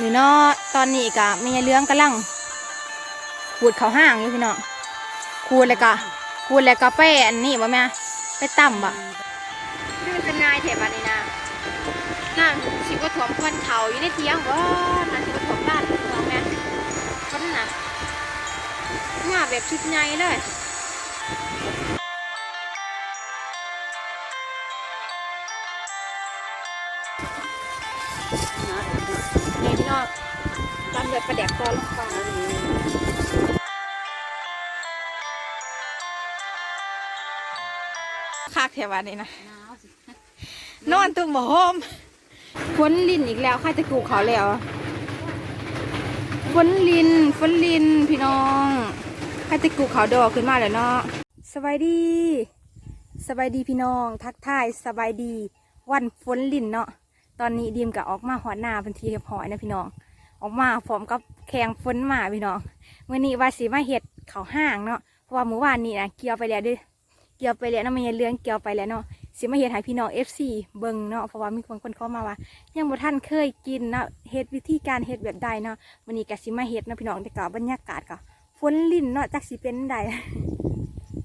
นี่เนาะตอนนี้กะมีเรื่องกำลังขูดเขาห้างอยู่พี่เน้องขูดแล้วก็ขูดแล้วก็ไปอันนี้บ่แม่ไปต่ำบ่นี่มันเป็นนายเทปอันนี้นะนั่นสิว่าถ่วมควันเขาอยู่ในเทียงบ่นั่นสิว่าถ่วมบ้านถ่วมแม่คนน่ะมาแบบชุดใหญ่เลย ตามเดือดประแดกตอนลงไปคักแถววันนี้นะนอนตุ้มบ่โฮมฝนลินอีกแล้วข้าจะกูเขาแล้วฝนลินฝนลินพี่น้องข้าจะกูเขาดอกขึ้นมาแล้วเนาะสบายดีสบายดีพี่น้อง ทักทายสบายดี วันฝนลินเนาะตอนนี้ดีมกับออกมาหอหน้าเป็นทีเรียบร้อยนะพี่น้อง ออกมาพร้อมกับแข่งฝนมาพี่น้องเมื่อนี้ว่าสีมาเห็ดเขาห้างเนาะเพราะว่าเมื่อวานนี้นะเกี่ยวไปแล้วด้วยเกี่ยวไปแล้วเนาะม่ใช่เรื่องเกี่ยวไปแล้วเนาะสิมาเฮ็ดให้พี่น้อง FC เบิ่งเนาะเพราะว่ามีบางคนเข้ามาว่า ยังบ่ทันเคยกินเนาะเฮ็ดวิธีการเฮ็ดแบบใดเนาะวันนี้ก็สิมาเฮ็ดเนาะพี่น้องแต่ก็บรรยากาศก็ฝนลิ่นเนาะจักสิเป็นใด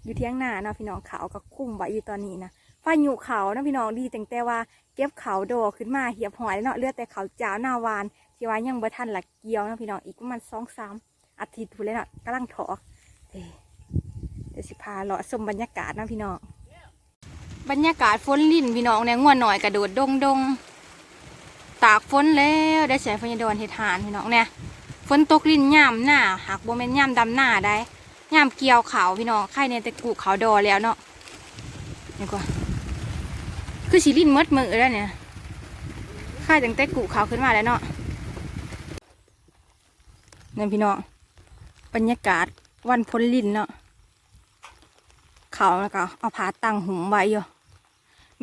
อยู่เที่ยงหน้าเนาะพี่น้องเขาก็คุ้มไว้อยู่ตอนนี้นะพายุเขาเนาะพี่น้องดีแตั้งแต่ว่าเก็บเขาโดขึ้นมาเหียบหอยเนาะเลือดแต่เขาจ้าวหน้าวาน ที่ว่ายังบ่ทันหลักเกี่ยวนะพี่น้องอีกประมาณ2-3อาทิตย์พูนเลยเนาะกำลังถอกเดี๋ยวสิพาเลาะชมบรรยากาศนะพี่น้องบรรยากาศฝนลิ่นพี่น้องเนี่ยง่วนหน่อยกระโดดดงดงตากฝนแล้วได้ใช้พยาดอนเฮ็ดหานพี่น้องเนี่ยฝนตกลิ่นย่ำหน้าหากโบแมนย่ำดำหน้าได้ย่ำเกี่ยวเขาวพี่น้องไข่เนี่ยต่กูเขาวดอแล้วเนาะนี่กว่าคือสีลิ่นมดมือแล้วเนี่ยไข่ตั้งแต่กูเขาวขึ้นมาแล้วเนาะ นี่พี่น้องบรรยากาศวันฝนลินเนาะเขาแล้วก็เอาผาตั้งหุมไว้อยู่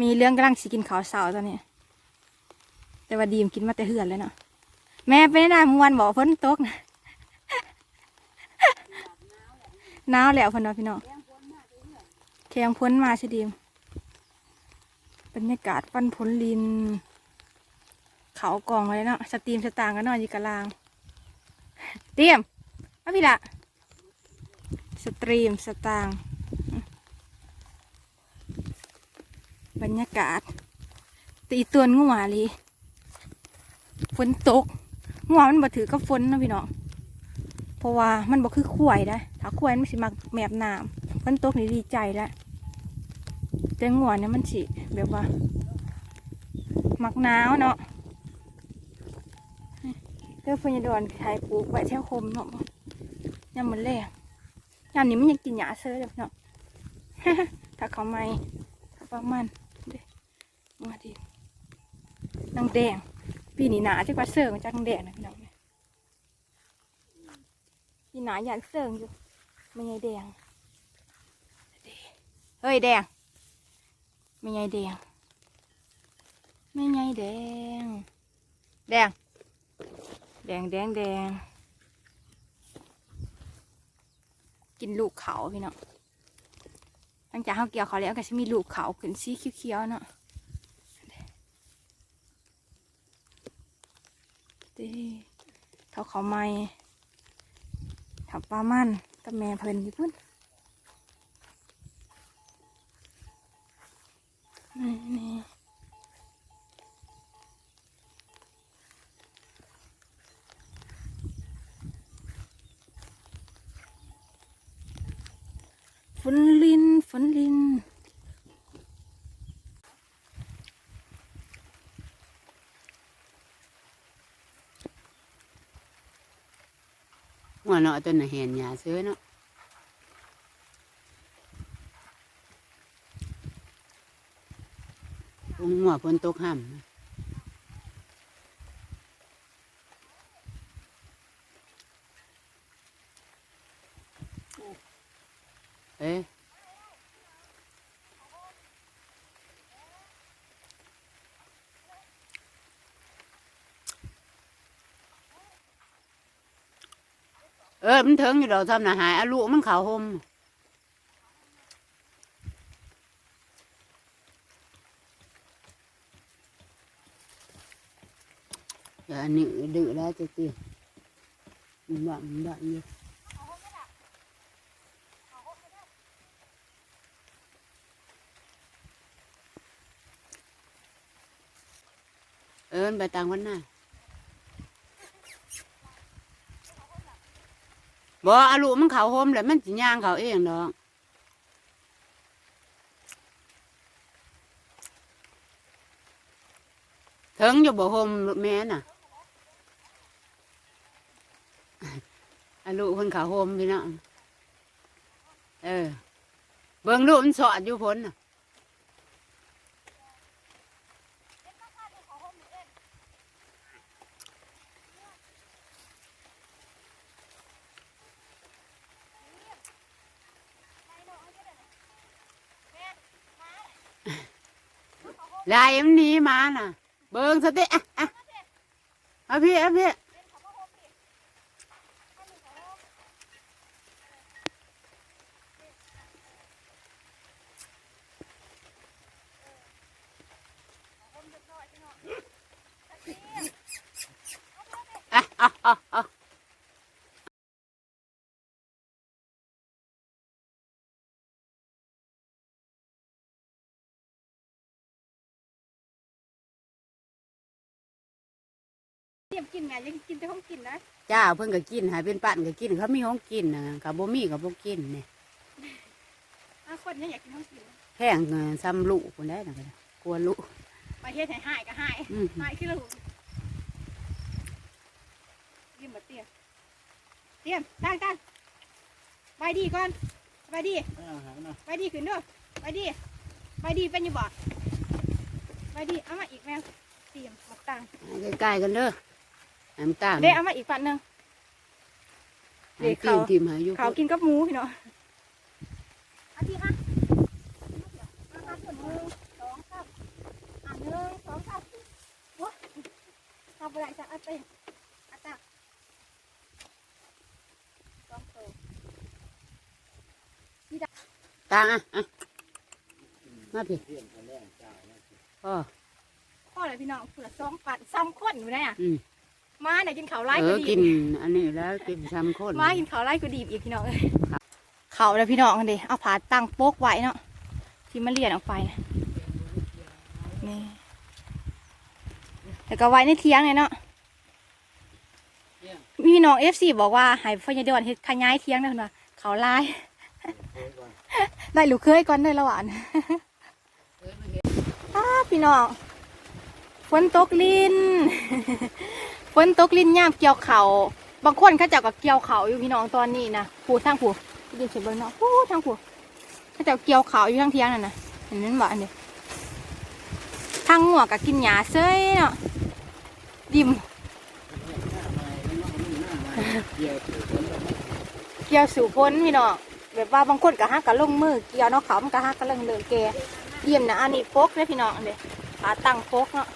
มีเรื่องกำลังสิกินเขาเสาตอนนี้แต่ว่าดีมกินมาแต่เหือนเลยเนาะแม่เป็นได้เมื่อวันบอกฝนตกนะหนาวแล้วพนเนาะพี่น้องเทียงพ้นมาสิดีมบรรยากาศฟันพ้นลิน เขากองไว้เนาะสตรีมสตางค์ก็นอนอยู่กลาง เตรียมมาพี่ละสตรีมสตางบรรยากาศ ตีตัวงัวเลยฝนตกงัวมันบ่ถือกับฝนนะพี่น้องเพราะว่ามันบ่คือควายนะถ้าควายมันสิมักแมบน้ำฝนตกนี่ดีใจแล้วแต่งัวเนี่ยมันสิแบบว่า มักหนาวเนาะ เด้อพญาดอนไทยปลูกไว้แถวคมเนาะยามมันแรงยามนี้มันยังกินหญ้าเสือเลยพี่น้องถ้าเขาไม่ประมาณเด้มาดินางแดง ปีนี้หนาจักว่าเสิร์งจากนางแดงนะพี่น้องเนี่ยปีหนาอยากเสิร์งอยู่ไม่ใช่แดงเฮ้ยแดงไม่ใช่แดงไม่ใช่แดงแดง แดงแดงแดง กินลูกเขาพี่เนาะหลังจากเขาเกี่ยวเขาแล้วก็จะมีลูกเขาขึ้นสีเขียวๆเนาะดีเขาเขาไม่ทับปลามันกับแม่เพลินอยู่พุ่นนี่นี่ฝนลินฝนลิน หั วเนาะต้นเห็นหญ้าเสือเนาะพุ่งหัวพ้นตกห้ำ เออ มันเถึงอยู่ดอกทำน่ะหายอาลูกมันขาวห่มเดี๋ยวอันนี้ดื้อแล้วจะตีมันบ้ามันบ้าอยู่เอินไปต่างวันหน้า บ่อาลูมันเขาโฮมเลยมันสิย่างเขาเองดอกถึงอยู่บ่โฮมแม่น่ะอาลูคนเขาโฮมพี่น้องเออ เบิ่งลูกมันสอดอยู่พ้นน่ะ ลายมันหนีมาน่ะ เบิ่งสติอะอะเอาพี่เอาพี่อะเอาเอาเอา เตรี ยมกินไงยังกินแต่ห้องกินนะจ้าเพิ่นก็กินหายเป็นปั่นก็กินเขามีของกินนะกับบ่มีกับบ่กินเนี่ยอาคนยังอยากกินห้องกินแห้งเงินซ้ำลูกคนได้นะก็ได้กลัวลูกประเทศไทยหายก็หายอืมหายขึ้นแล้วยิ้มมาเตรียมเตรียมตั้งตั้งไปดีก่อนไปดีไปดีขึ้นเด้อไปดีไปดีเป็นอยู่บ่ไปดีเอามาอีกแม่เตรียมมาตั้งใกล้ๆกันเด้อ น้ำตาลเด้เอามาอีกฝันหนึ่งเดี๋ยวกิเขานทิมหาอยู่เขากินกับหมูพี่เนาะอาทิตย์ฮะมาค่ะส่วนหนึ่งสองสามอะหนึ่งสองสามโอ้ยทำอะไรจะอัดเต็มอัดตักสองตัวตางอะอะมาพี่พ่อพ่ออะไรพี่น้องเผื่อสองปัดซ้ำข้นอยู่เนี่ยอืม มาเนี่ยกินข้าวไล่เอก็อดีกินอันนี้แล้วกินซ้ำคนมากินข้าวไล่ก็ดีอีกพี่น้องเอ้ยเขาเลยพี่น้องกันดิเอาผาตั้งโป๊กไว้เนาะที่มันเลียนออกไปนะนี่แล้วก็ไว้ในเทียงเลยเนาะมีพี่น้องเอฟซีบอกว่าให้พ่อยายดอนเฮ็ดขยายเทียงได้เพิ่นว่าเขาไล่ได้ลูกเคยก่อนได้ละหวาน อ้าพี่น้องฝนตกลิน ฝนตกลินย่ามเกี่ยวเขาบางคนเขาเจ้าก็เกี่ยวเขาอยู่พี่น้องตอนนี้นะผูทางผูยินเสียงเบิ้งเนาะผูทางผูเขาเจ้าเกี่ยวเขาอยู่ทางเทียงนั่นนะเห็นนั้นบ่อันนี้ทางหัวก็กินหญ้าเซ้ยเนาะดิมเกี่ยวสู่พ้นพี่น้องแบบว่าบางคนก็ฮักก็ลงมือเกี่ยวเนาะเขามันก็ฮักก็เรื่องเลิกแกเยี่ยมนะอันนี้โฟกเลยพี่น้องอันนี้ขาตั้งโฟกเนาะ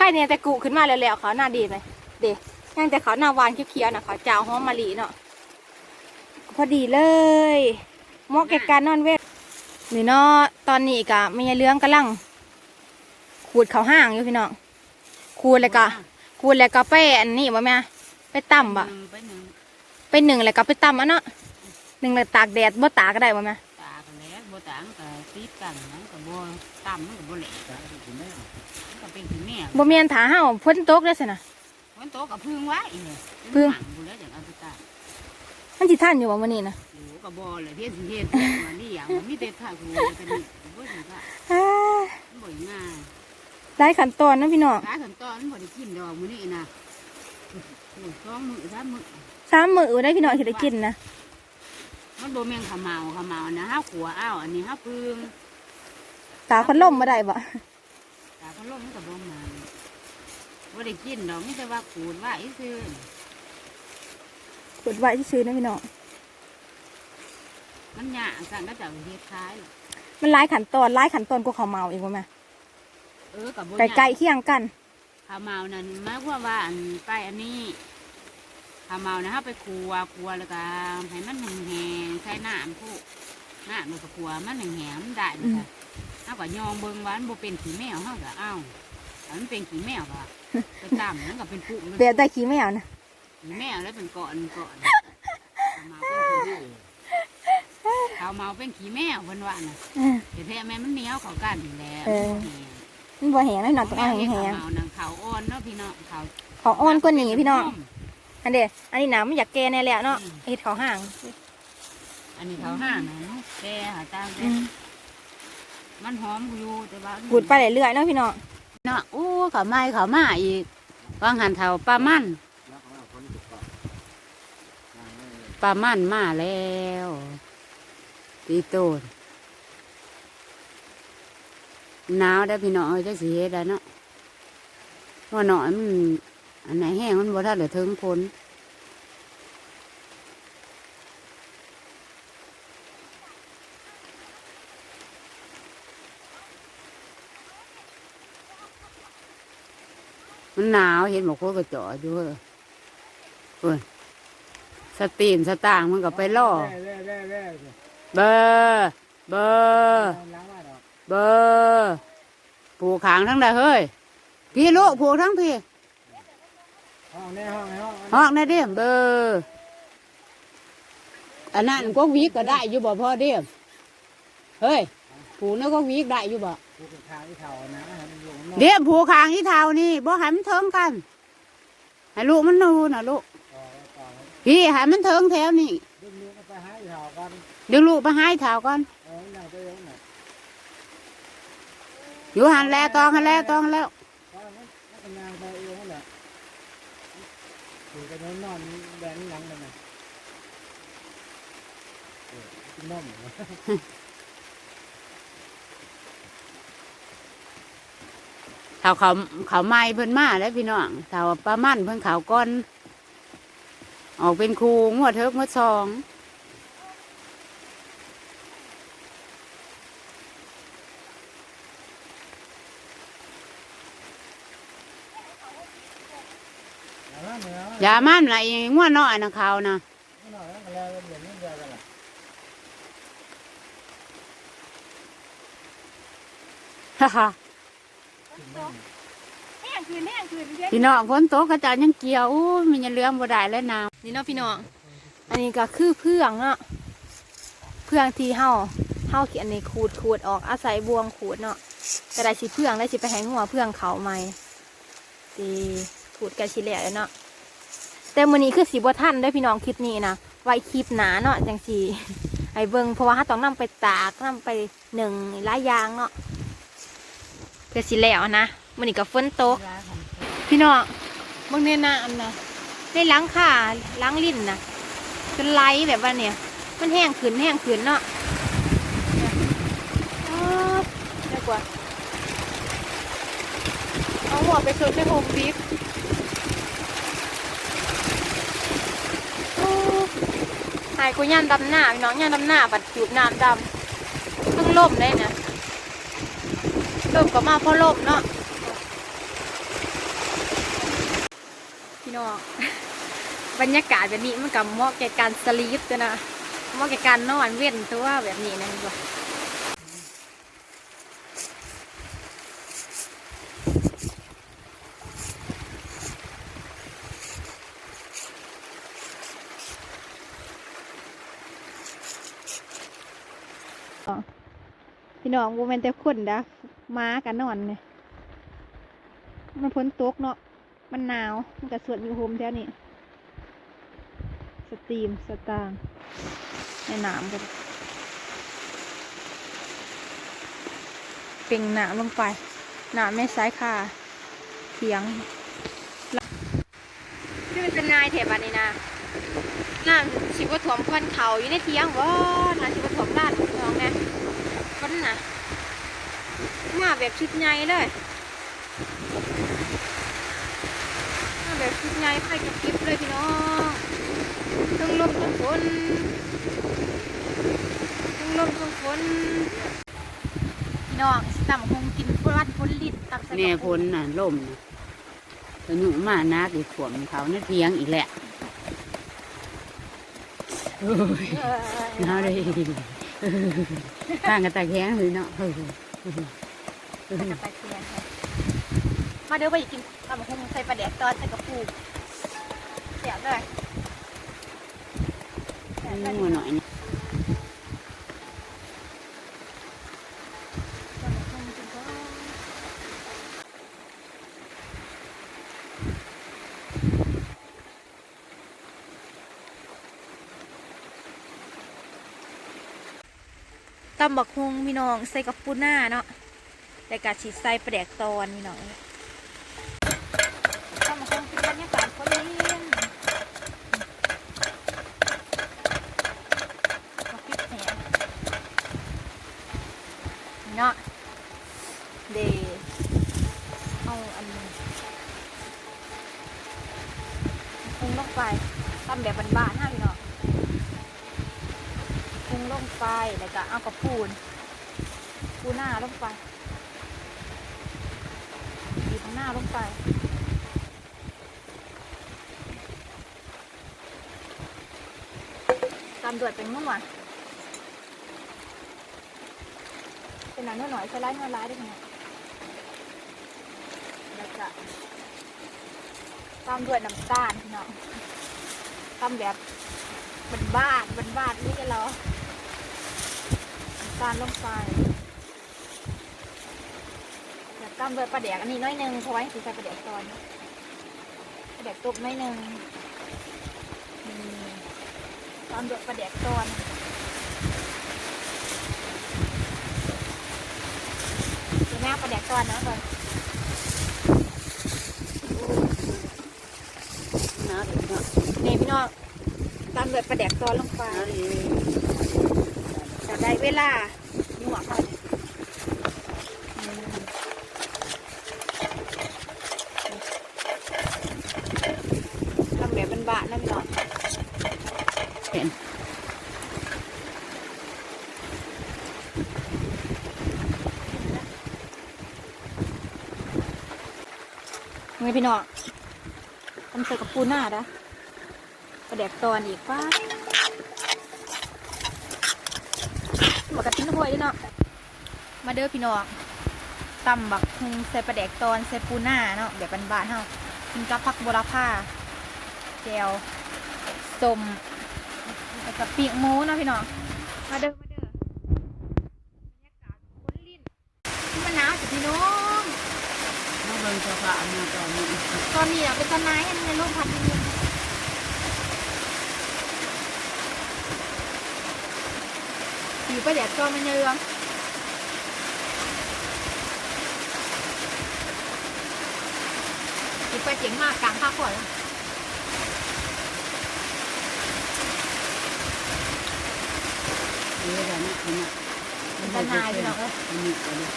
ครเนี่ยแต่กูขึ้นมาแล้วๆเขาหน้าดีไหมเด็ยังแต่เขาหน้าหวานเขียวๆนะเขาจาวหอมมะลิเนาะพอดีเลยเหมาะแก่การนอนเวทนี่เนาะตอนนี้กะไม่ใช่เรื่องกำลัง ขูดเขาวห้างอยู่พี่น้องขูดแล้วก็ขูดแล้วก็ไปอันนี้บ่แม่ไปต่ำบ่ไปหนึ่งไปหนึ่งแล้วก็ไปต่ำอะเนาะหนึ่งแล้วตากแดดบ่ตากก็ได้บ่แม่ตากันแล้วบ่ตางก็ตีดกันนะก็บ่ต่ำมันก็บ่แหลกมันก็ เป็นขี้แม่บ่แม่นถาเฮาฝนตกได้สินะมันโตกับพึ่งไว้เนี่ยพึ่งหมันกูแล้วอย่างเอาไปตากมันสิทันอยู่บ่มื้อนี้นะโอ้กระบอเลยเทียนสิเทียนมานี่อย่างมันมีแต่ผ้าคูจะมีบ่ถึงผ้าอ้ามันบ่ง่ายหลายขั้นตอนเนาะพี่น้องขาขั้นตอนมันบ่ได้กินดอกมื้อนี้นะโอ้สองมื้อสามมื้อสามมื้อได้พี่น้องสิได้กินนะมันบ่แม่นขาวเหมาขาวเหมานะห้าขัวอ้าวอันนี้ห้าพึ่งตาพัดลมบ่ได้บ่ตาพัดลมมันก็บ่มา บ่ได้กินดอกมีแต่ว่าขูดไว้ซื่อกดไว้ซื่อๆนะพี่น้องมันยากสั่งก็จะเอาเฮ็ดขายมันหลายขั้นตอนหลายขั้นตอนกว่าข้าวเมาอีกบ่แม่เออกับบ่ไก่ๆเคียงกันขาวเหมานั่นหมายความว่าอันไปอันนี้ขาวเหมานะเฮาไปครัวครัวแล้วก็ให้มันแห้งๆใส่น้ำผู้น้ำมันก็ครัวมันแห้งๆมันได้เลยค่ะเฮาก็ยองเบิ่งว่ามันบ่เป็นขี้แมวเฮาก็เอาอันมันเป็นขี้แมวป่ะ ไปตามนั่นก็เป็นปุ่มเปรียบแต่ขี้แมวนะขี้แมวแล้วเป็นเกาะเกาะเขาเมาเป็นขี้แมวเพิ่นว่าน่ะเออแต่แท้แม่มันเหนียวเขากันนี่แหละเออมันบ่แห้งเลยเนาะต้องเอาแห้งเขาเมานังเขาอ่อนเนาะพี่น้องเขาๆของอ่อนกว่านี้พี่น้องอันเด้อันนี้น้ำมันอยากแก่แน่แหละเนาะเฮ็ดเขาห่างอันนี้เขาห้านะแก่หาตามแก่อืมมันหอมอยู่แต่ว่ากูดไปเรื่อยๆเนาะพี่น้อง เนาะอู้เขาไม่เขามาอีกวางหันเทาปลามันปลามันมาแล้วตีโตนหนาวได้พี่น้องเอ้ยจะสีเฮ็ดแล้วเนาะว่าหน่อยมันอันไหนแห้งมันบ่ทันเหลือถึงพ้น มันหนาวเห็นบอกโคตรกระจออยู่เฮ้ยเฮ้ยสตีนสตางค์มันก็ไปล่อแร่แร่แร่เบอร์เบอร์ล้างมาดอกเบอร์ผูกขางทั้งใดเฮ้ย พี่ลูกผูกทั้งพี่ห้องในห้องในห้องฮอกในเดียมเบอร์อันนั้นก็วีกก็ได้อยู่บ่พ่อเดียมเฮ้ยผูกนั่นก็วีกได้อยู่บ่กูเป็นทางที่เท่านะ มันอยู่ข้างนอกเดียมผูกขางที่เท้านี่บ่ให้มันเทิงกันให้ลูกมันนูน่ะลูกต่อต่อพี่ให้มันเทิงแถวนี่ดึงลูกไปหาเท่ากันเดี๋ยวลูกไปให้เท้าก่อนเอออย่างตัวเองน่ะอยู่หันแล้วตองหันแล้วตองหันแล้วเพราะมันมันเป็นนางไปเองนั่นแหละอยู่กันนอนแดงหลังเลยนะกินน เท้าเขาเขาไม้เพิ่นมาแล้วพี่น้องเท้าปลามันเพิ่นเขาก้อน ออกเป็นครูงวดเทิกงวดซองอย่ามั่นละอีงวดน้อยนะเขานะหน่อยแล้วแล้วเหลือนิดเดียวกันละฮ่าฮ่า แห้งคืนแห้งคืนพี่น้องฝนตกกระจายยังเกี่ยวอู้มันยังเลี้ยงบ่ได้แล้วน้ำนี่เนาะพี่น้องอันนี้ก็คือเพื่องเนาะเพื่องที่เฮาเฮาเขียนในขูดขูดออกอาศัยบวงขูดเนาะแต่ได้สิเพื่องได้สิไปแหงหัวเพื่องเขาใหม่ตีขูดกันสิแล้วเนาะแต่มื้อนี้คือสิบ่ทันได้พี่น้องคลิปนี้นะไว้คลิปหนาเนาะจังสีไอ้เบิงเพราะว่าต้องนํไปตากนํไปหนึ่งหลายอย่างเนาะ เพื่อสิแล้วนะมื้อนี้ก็ฝนตกำพี่น้องบางเนี่ยน้ำนะได้ล้างขาล้างลิ้นนะจนไหลแบบว่าเนี่ย มันแห้งขืนแห้งขืนเนาะเนี่ยอ๊าดได้กว่าเอาหัวไปสุดไปโฮมบีฟโอ้หายกูย่านดำหน้าพี่น้องย่านดำหน้าบัดจูบน้ำดำเพิ่งล่มได้นะ ล่มก็มาเพราะลมเนาะพี่น้องบรรยากาศแบบนี้มันกับเหมาะแก่การสลีปตัวนะเหมาะแก่การนอนเว้นตัวแบบนี้นะดีกว่พี่น้องบูแมนแต่คนดะ ม้ากันนอนเนี่ยมันพ้นตกเนาะ มันหนาว มันก็สวดอยู่โฮมแถวนี้ สตรีม สตาง ในหนามกันเป่งหนามลงไป หนามไม่ซ้ายค่ะเถียงนี่มันเป็นนายเทบันนี่นะน้ำชิบว่าถ่วมควันเขาอยู่ในเทียงวะน้ำชิบว่าถ่วมลาดน้องเนี่ยวันน่ะ มาแบบชุดใหญ่เลยมาแบบชุดใหญ่ไฟกับคลิปเลยพี่น้องทั้งลมทั้งฝนทั้งลมทั้งฝนพี่น้องสิตำคงกินฟรัดฝนลิดตำใส่แน่กระพ้นน่ะล่มน่ะตัวหนูมานักอีกขวมเขาเนี่ยเพียงอีกแหละโอ้ยเออน่าเลยข้างกันตะแคงเลยเนาะ เออเออตะเคียนค่ะมาเด้อไปกินตำบักหุ่งใส่ปลาแดกตอนใส่กระปูเสียบเลยแซ่บเลยนัวหน่อยนี่ ตำบักฮุงพี่น้องใส่กับปูหน้าเนาะแต่กะฉีดใส่ประแดกตอนพี่น้องตำบักฮุงเป็นบรรยากาศคนเลี้ยงมาปิดแหนเนาะเดเอาอันนี้ปรุงลงไปตำแบบบ้านๆห้าพี่น้อง ปรุงลงไปแล้วก็เอากระปูนปูหน้าลงไปบีบหน้าลงไปตามด้วยเป็นนุ่มอะเป็นหนังหน่อยใช้ไล่เนื้อร้ายได้ไหมแล้วก็ตามด้วยน้ำตาลพี่น้องตามแบบเป็นบ้านเป็นบ้านนี่กันเรอ ตาลลงไปแล้วตามด้วยปลาแดกอันนี้น้อยหนึ่งเพราะว่าให้ใส่ปลาแดกตอนปลาแดกตุกน้อยหนึ่งนี่ตามด้วยปลาแดกตอนเดี๋ยวแม่เอาปลาแดกตอนนะก่อนน้าเด็กเนาะนี่พี่น้องตามด้วยปลาแดกตอนลงไปน้าเด็ กจะได้เวลาหนวกค่ะทำแบบเป็นบาทนะพี่น้องเห็นไงพี่น้องทำใส่กับปูหน้าดะกระแดกตอนอีกป้าหมกกระทิ้นห้ วยด้วยเนาะมาเด้อพี่น้องตำบักฮุงใส่ปลาแดกตอนใส่ปูหน้าเนาะแบบบานๆเฮากินกับผักบัวลาผ้าแจวส้มแล้วก็ปีกหมูเนาะพี่น้องมาเด้อมาเด้อบรรยากาศคนลิ้นมันหนาวจ้ะพี่น้องน้าเบิ่งเจ้าค่ะอันนี้ตอนนี้ตอนนี้อะเป็นต้นไม้อันนี้ลมพัดนิดนึงผิวไปแดดก็มันเยืองผิวไปเจ๋งมากกลางภาคฝนเออแต่นะอันนี้เป็นต้นไม้พี่น้อ งเอ้ยอันนี้อันนี้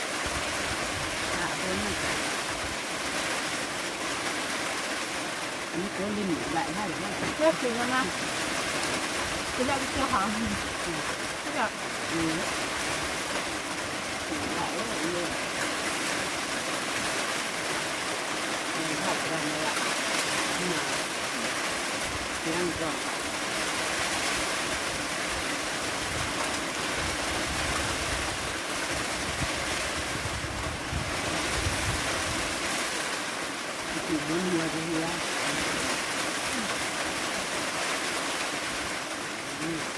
อะเพิ่นนี่อันนี้ตัวลิ้นไหลให้หรือไม่เลือกถึงแล้วนะ คือแบบเจ้าของแบบ เออไหลเลยเออชอบกันเลยอะนี่เลี้ยงก็ chỉ muốn nhiều thì nhiều Ừ.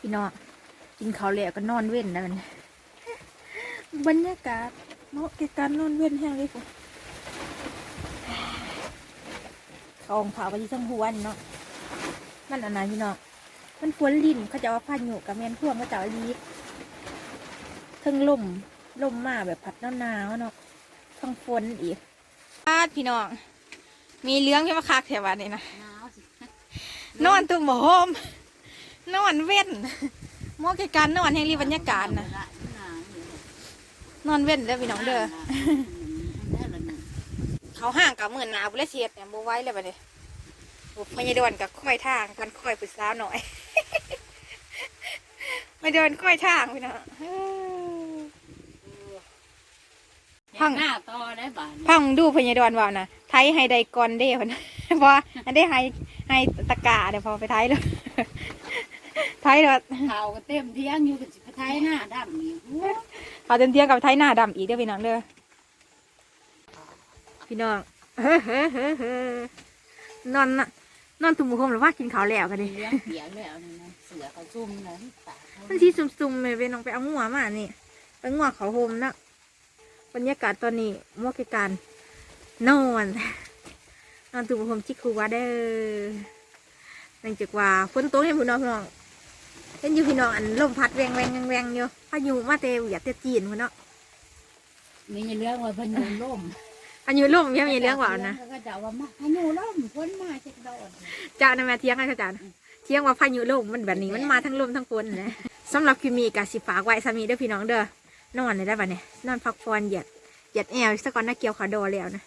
พี่น้อง กินข้าวแล้วก็นอนเว้นนะมันบรรยากาศเนาะแกการนอนเว้นแห้งเลยผมเขาองผ่าไปที่ทั้งหัวนี่เนาะมันอันนั้นพี่น้องมันฝนลินเขาจะว่าพายุกับแมนพ่วงเขาจะเอาลีดทั้งลมลมมาแบบพัดหนาวๆเนาะทั้งฝนอีกพาดพี่น้อง มีเรื่องที่มาคักแถวบ้านนี่นะนอนตุ้มหอมนอนเว้น มองการนอนแห่งรีบรรยากาศนะนอนเว้นเด้อพี่น้องเด้อเขาห่างกับเหมือนหนาวบุเรเสียดเนี่ยโบไหว้เลยบัดนี้บุพยาดอนกับค่อยทางกันค่อยปรึกษาหน่อยไม่เดินค่อยทางพี่น้องเฮ้ยพังหน้าต่อได้บ้านพังดูพญาดอนว่านะไทยให้ไดกอนเด้พะนะเพราะว่าอันได้ให้ให้ตะกาเดี๋ยวพอไปไทยเลย ไทยเลยข่าวก็เต็มเที่ยงอยู่กับสิบไทยหน้าดำอีกเขาเต็มเทียงกับไทยหน้าดำอีกเด้อพี่น้องเด้อพี่น้องเฮ้อเฮ้อเฮ้อเฮ้อนอนน่ะนอนตุ่มหูคมหรือว่ากินข้าวแล้วกันดิเลี้ยงเปียกแล้วนี่นะเสือเขาซุ่มนะตากเขามันที่ซุ่มๆเลยไปน้องไปเอางัวมานี่ไปงัวเขาโฮมนะบรรยากาศตอนนี้มวกการนอนนอนตุ่มหูคมจิกคูว่าเด้อเนื่องจากว่าฝนตกเนี่ยพี่น้องพี่น้อง เห็นอยู่พี่น้องอันลมพัดแวงแวงแวงแวงอยู่พายุมาเตวอย่าเตจีนพี่น้องมีเรื่องว่าพายุล่มพายุลมยังมีเรื่องว่านะก็จะว่ามาพายุล่มฝนมาเช็ดโดนเจ้านะแม่เที่ยงกันค่ะเจ้านะเที่ยงว่าพายุลมมันแบบนี้มันมาทั้งลมทั้งฝนนะสำหรับคิมีกาสิฝากไว้สามีเด้อพี่น้องเด้อนอนเลยได้ปะเนี่ยนอนพักผ่อนเหยียดเหยียดแอวสักก่อนนะเกี่ยวขาโดแล้วนะ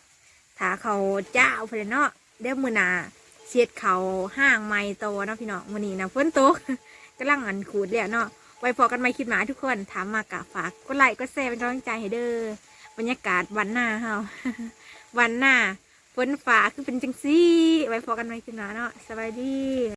ถ้าเขาเจ้าเพลนเนาะเดี๋ยวมือหนาเสียดเขาห้างไม้โตเนาะพี่น้องมือนี้นะฝนตก กำลังอันขูดแล้วเนาะไว้พอกันไม่คิดหมาทุกคนถามมากะฝากก็ไลค์ก็แชร์เป็นกำลังใจให้เด้อบรรยากาศวันหน้าเฮาวันหน้าฝนฟ้าคือเป็นจังซี่ ไว้พอกันไม่คิดหมาเนาะสบายดี